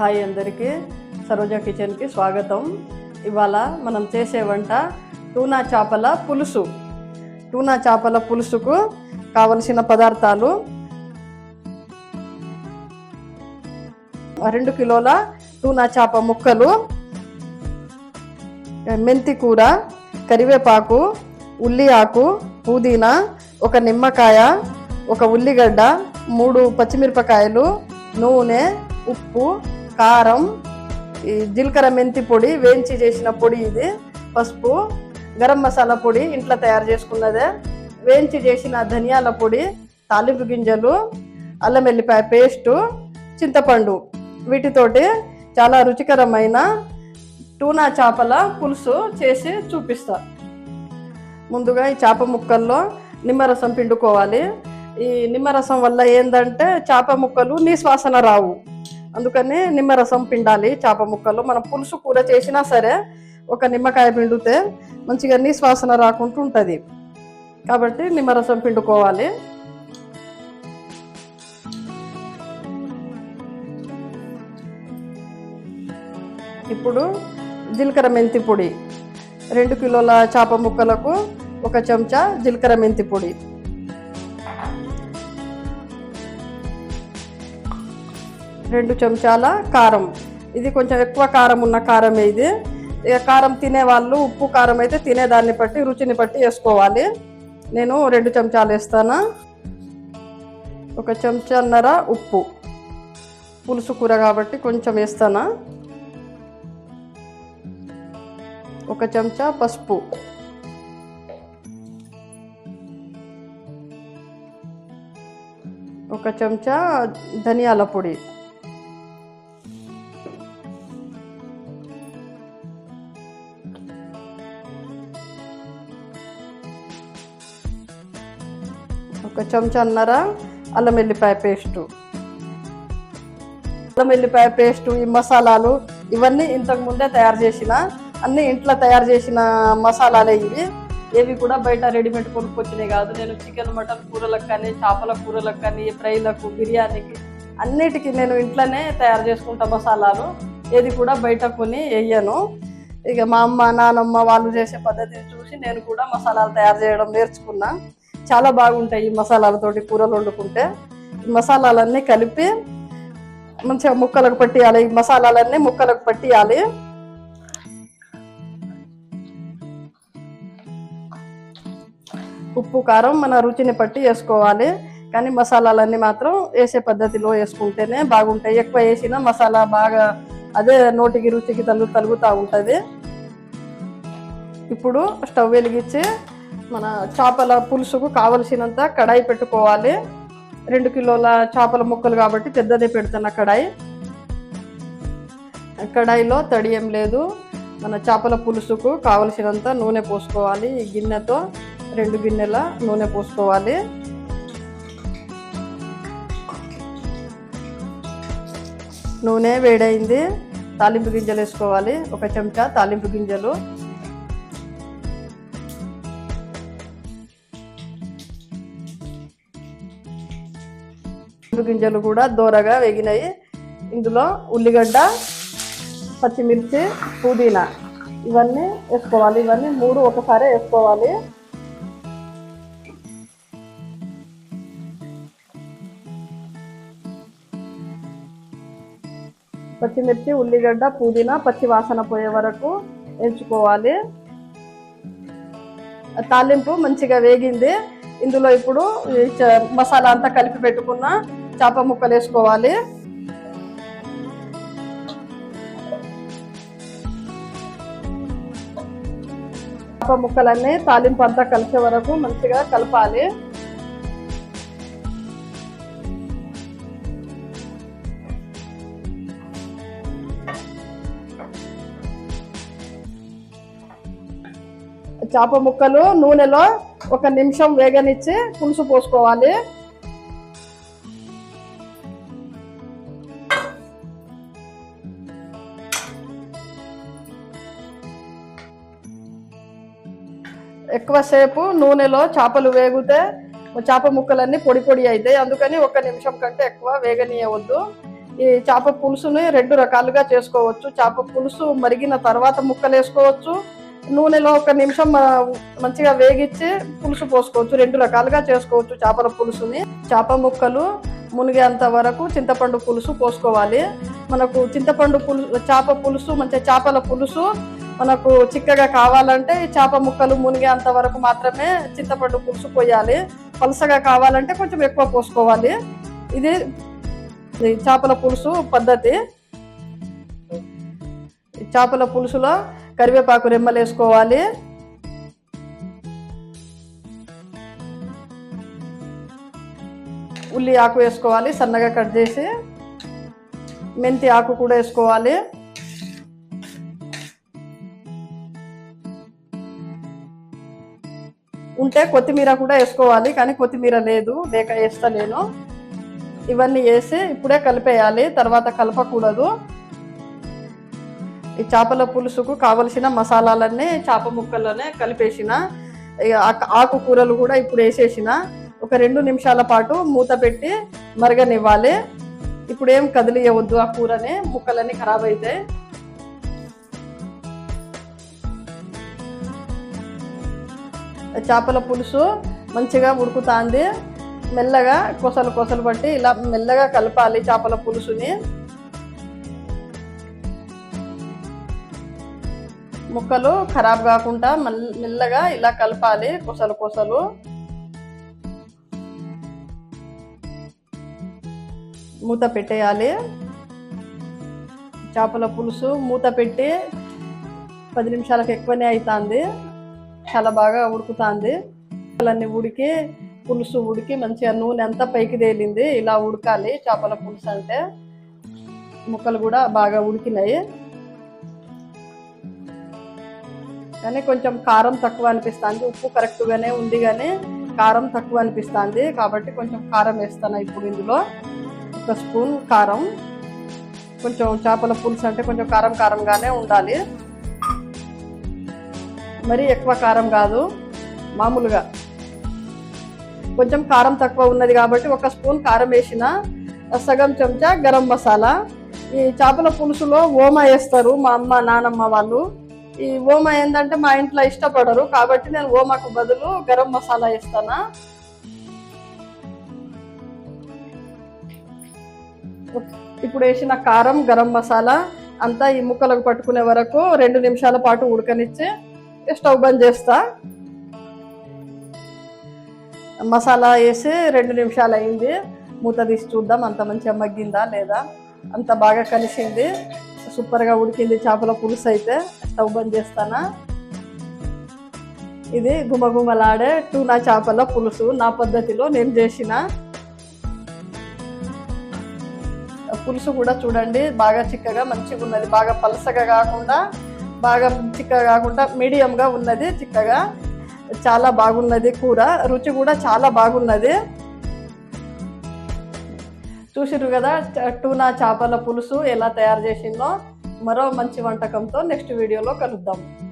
Hi అందరికీ. సరోజా కిచెన్కి స్వాగతం. ఇవాళ మనం చేసే వంట టూనా చేపల పులుసు. టూనా చేపల పులుసుకు కావలసిన పదార్థాలు రెండు కిలోల టూనా చేప ముక్కలు మెంతి కూర కరివేపాకు ఉల్లి ఆకు పుదీనా ఒక నిమ్మకాయ ఒక ఉల్లిగడ్డ మూడు పచ్చిమిరపకాయలు నూనె ఉప్పు కారం ఈ జీలకర్ర మెంతి పొడి వేయించి చేసిన పొడి ఇది పసుపు గరం మసాలా పొడి ఇంట్లో తయారు చేసుకున్నదే. వేయించి చేసిన ధనియాల పొడి తాలింపు గింజలు అల్లం వెల్లిపాయ పేస్టు చింతపండు. వీటితోటి చాలా రుచికరమైన టూనా చేపల పులుసు చేసి చూపిస్తా. ముందుగా ఈ చేప ముక్కల్లో నిమ్మరసం పిండుకోవాలి. ఈ నిమ్మరసం వల్ల ఏంటంటే చేప ముక్కలు నిశ్వాసన రావు. అందుకనే నిమ్మరసం పిండాలి చేప ముక్కలు. మనం పులుసు కూర చేసినా సరే ఒక నిమ్మకాయ పిండితే మంచిగా నిశ్వాసన రాకుండా ఉంటుంది. కాబట్టి నిమ్మరసం పిండుకోవాలి. ఇప్పుడు జీలకర్ర మెంతి పొడి. రెండు కిలోల చేప ముక్కలకు ఒక చెంచా జీలకర్ర మెంతి పొడి. రెండు చెంచాల కారం. ఇది కొంచెం ఎక్కువ కారం ఉన్న కారమే ఇది. ఇక కారం తినే వాళ్ళు ఉప్పు కారం అయితే తినేదాన్ని బట్టి రుచిని బట్టి వేసుకోవాలి. నేను రెండు చెంచాలు వేస్తాను. ఒక చెంచాన్నర ఉప్పు. పులుసు కూర కాబట్టి కొంచెం వేస్తాను. ఒక చెంచా పసుపు. ఒక చెంచా ధనియాల పొడి. ఒక చెంచాన్నర అల్లం వెల్లిపాయ పేస్టు. అల్లం వెల్లిపాయ పేస్టు ఈ మసాలాలు ఇవన్నీ ఇంతకు ముందే తయారు చేసిన అన్ని ఇంట్లో తయారు చేసిన మసాలాలే ఇవి. ఏవి కూడా బయట రెడీమేడ్ కొనుక్కొచ్చినాయి కాదు. నేను చికెన్ మటన్ కూరలకు కానీ చేపల కూరలకు కానీ ఫ్రైలకు బిర్యానీకి అన్నిటికీ నేను ఇంట్లోనే తయారు చేసుకుంటా మసాలాలు. ఏది కూడా బయట కొని వేయను. ఇక మా అమ్మ నానమ్మ వాళ్ళు చేసే పద్ధతిని చూసి నేను కూడా మసాలాలు తయారు చేయడం నేర్చుకున్నా. చాలా బాగుంటాయి ఈ మసాలాలతోటి కూరలు వండుకుంటే. ఈ మసాలాలన్నీ కలిపి మంచిగా ముక్కలకు పట్టియాలి ఈ మసాలాలన్నీ ముక్కలకు పట్టియాలి. ఉప్పు కారం మన రుచిని బట్టి వేసుకోవాలి. కానీ మసాలాలన్నీ మాత్రం వేసే పద్ధతిలో వేసుకుంటేనే బాగుంటాయి. ఎక్కువ వేసినా మసాలా బాగా అదే నోటికి రుచికి తలు తలుగుతూ ఉంటుంది. ఇప్పుడు స్టవ్ వెలిగించి మన చేపల పులుసుకు కావలసినంత కడాయి పెట్టుకోవాలి. రెండు కిలోల చేపల ముక్కలు కాబట్టి పెద్దదే పెడుతున్న కడాయి. కడాయిలో తడి ఏం లేదు. మన చేపల పులుసుకు కావలసినంత నూనె పోసుకోవాలి. ఈ గిన్నెతో రెండు గిన్నెల నూనె పోసుకోవాలి. నూనె వేడైంది. తాలింపు గింజలు వేసుకోవాలి. ఒక చెంచా తాలింపు గింజలు. తాలింపు గింజలు కూడా దోరగా వేగినాయి. ఇందులో ఉల్లిగడ్డ పచ్చిమిర్చి పుదీనా ఇవన్నీ వేసుకోవాలి. ఇవన్నీ మూడు ఒకసారి వేసుకోవాలి. పచ్చిమిర్చి ఉల్లిగడ్డ పుదీనా పచ్చి వాసన పోయే వరకు ఎంచుకోవాలి తాలింపు మంచిగా వేగింది. ఇందులో ఇప్పుడు మసాలా అంతా కలిపి పెట్టుకున్న చేప ముక్కలు వేసుకోవాలి. చేప ముక్కలన్నీ తాలింపు అంతా కలిసే వరకు మంచిగా కలపాలి. చేప ముక్కలు నూనెలో ఒక నిమిషం వేగనిచ్చి పులుసు పోసుకోవాలి. ఎక్కువసేపు నూనెలో చేపలు వేగితే చేప ముక్కలన్నీ పొడి పొడి అవుతాయి అందుకని ఒక నిమిషం కంటే ఎక్కువ వేగనీయవద్దు. ఈ చేప పులుసుని రెండు రకాలుగా చేసుకోవచ్చు. చేప పులుసు మరిగిన తర్వాత ముక్కలు వేసుకోవచ్చు నూనెలో ఒక నిమిషం మంచిగా వేగిచ్చి పులుసు పోసుకోవచ్చు. రెండు రకాలుగా చేసుకోవచ్చు చేపల పులుసుని. చేప ముక్కలు మునిగేంత వరకు చింతపండు పులుసు పోసుకోవాలి. మనకు చింతపండు పులుసు చేప పులుసు మంచిగా చేపల పులుసు మనకు చిక్కగా కావాలంటే ఈ చేప ముక్కలు మునిగేంత వరకు మాత్రమే చింతపండు పులుసు పోయాలి. పలసగా కావాలంటే కొంచెం ఎక్కువ పోసుకోవాలి. ఇది చేపల పులుసు పద్ధతి. చేపల పులుసులో కరివేపాకు రెమ్మలు వేసుకోవాలి ఉల్లి ఆకు వేసుకోవాలి సన్నగా కట్ చేసి మెంతి ఆకు కూడా వేసుకోవాలి. ఉంటే కొత్తిమీర కూడా వేసుకోవాలి కానీ కొత్తిమీర లేదు లేక వేస్తలేను ఇవన్నీ వేసి ఇప్పుడే కలిపేయాలి తర్వాత కలపకూడదు. ఈ చేపల పులుసుకు కావలసిన మసాలాలన్నీ చేప ముక్కల్లోనే కలిపేసిన. ఇక ఆకుకూరలు కూడా ఇప్పుడు వేసేసిన. ఒక రెండు నిమిషాల పాటు మూత పెట్టి మరగనివ్వాలి. ఇప్పుడు ఏం కదిలియవద్దు ఆ కూరని ముక్కలన్నీ ఖరాబ్ అవుతాయి చేపల పులుసు మంచిగా ఉడుకుతుంది. మెల్లగా కొసలు కొసలు పట్టి ఇలా మెల్లగా కలపాలి చేపల పులుసుని. ముక్కలు ఖరాబ్ కాకుండా మెల్లగా ఇలా కలపాలి కొసలు కొసలు. మూత పెట్టేయాలి. చేపల పులుసు మూత పెట్టి పది నిమిషాలకు ఎక్కువనే అవుతుంది చాలా బాగా ఉడుకుతుంది. ముక్కలన్నీ ఉడికి పులుసు ఉడికి మంచిగా నూనె అంతా పైకి తేలింది. ఇలా ఉడకాలి చేపల పులుసు అంటే. ముక్కలు కూడా బాగా ఉడికినాయి. కానీ కొంచెం కారం తక్కువ అనిపిస్తుంది. ఉప్పు కరెక్ట్గానే ఉంది కానీ కారం తక్కువ అనిపిస్తుంది. కాబట్టి కొంచెం కారం వేస్తాను ఇప్పుడు ఇందులో. ఒక స్పూన్ కారం. కొంచెం చేపల పులుసు అంటే కొంచెం కారం కారంగానే ఉండాలి. మరి ఎక్కువ కారం కాదు మామూలుగా. కొంచెం కారం తక్కువ ఉన్నది కాబట్టి ఒక స్పూన్ కారం వేసిన సగం చెంచా గరం మసాలా. ఈ చేపల పులుసులో ఓమ వేస్తారు మా అమ్మ నానమ్మ వాళ్ళు. ఈ ఓమ ఏంటంటే మా ఇంట్లో ఇష్టపడరు కాబట్టి నేను ఓమకు బదులు గరం మసాలా వేస్తానా. ఇప్పుడు వేసిన కారం గరం మసాలా అంతా ఈ ముక్కలకు పట్టుకునే వరకు రెండు నిమిషాల పాటు ఉడకనిచ్చి స్టవ్ బంద్ చేస్తా మసాలా వేసి రెండు నిమిషాలు అయింది. మూత తీసి చూద్దాం అంత మంచిగా మగ్గిందా లేదా? అంత బాగా కలిసింది. సూపర్గా ఉడికింది చేపల పులుసు అయితే. స్టవ్ బంద్ చేస్తానా? ఇది గుమగుమలాడే టూనా చేపల పులుసు. నా పద్ధతిలో నేను చేసిన పులుసు కూడా చూడండి. బాగా చిక్కగా మంచిగా ఉన్నది బాగా పలసగా కాకుండా బాగా చిక్కగా కాకుండా మీడియంగా ఉన్నది చిక్కగా. చాలా బాగున్నది కూర రుచి కూడా చాలా బాగున్నది. చూసిరు కదా చ- టూనా చేపల పులుసు ఎలా తయారు చేసిందో. మరో మంచి వంటకంతో నెక్స్ట్ వీడియోలో కలుద్దాం.